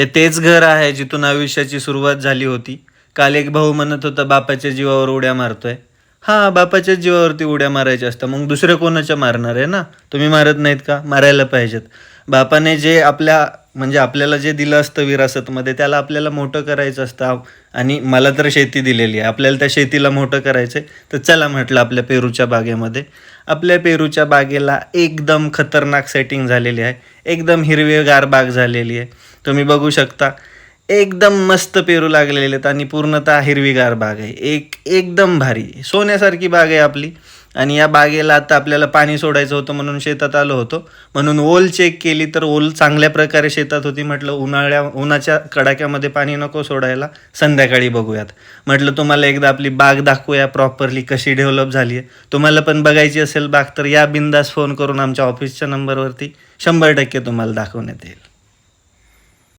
हे तेच घर आहे जिथून आयुष्याची सुरुवात झाली होती. काल एक भाऊ म्हणत होता बापाच्या जीवावर उड्या मारतोय. हा बापाच्या जीवावरती उड्या मारायच्या असतात. मग दुसऱ्या कोणाच्या मारणार आहे ना? तुम्ही मारत नाहीत का? मारायला पाहिजेत. बापाने जे आपल्या म्हणजे आपल्याला जे दिलं असतं विरासतमध्ये त्याला आपल्याला मोठं करायचं असतं. आणि मला तर शेती दिलेली आहे. आपल्याला त्या शेतीला मोठं करायचं आहे. तर चला म्हटलं आपल्या पेरूच्या बागेमध्ये. आपल्या पेरूच्या बागेला एकदम खतरनाक सेटिंग झालेली आहे. एकदम हिरवेगार बाग झालेली आहे. तुम्ही बघू शकता एकदम मस्त पेरू लागलेले आहेत आणि पूर्णतः हिरवीगार बाग आहे. एक एकदम भारी. सोन्यासारखी बाग आहे आपली. आणि या बागेला आता आपल्याला पाणी सोडायचं होतं म्हणून शेतात आलो होतो. म्हणून ओल चेक केली तर ओल चांगल्या प्रकारे शेतात होती. म्हटलं उन्हाळ्या उन्हाच्या कडाक्यामध्ये पाणी नको सोडायला संध्याकाळी बघूयात. म्हटलं तुम्हाला एकदा आपली बाग दाखवूया प्रॉपरली कशी डेव्हलप झाली आहे. तुम्हाला पण बघायची असेल बाग तर या बिंदास फोन करून आमच्या ऑफिसच्या नंबरवरती शंभर टक्के तुम्हाला दाखवण्यात येईल.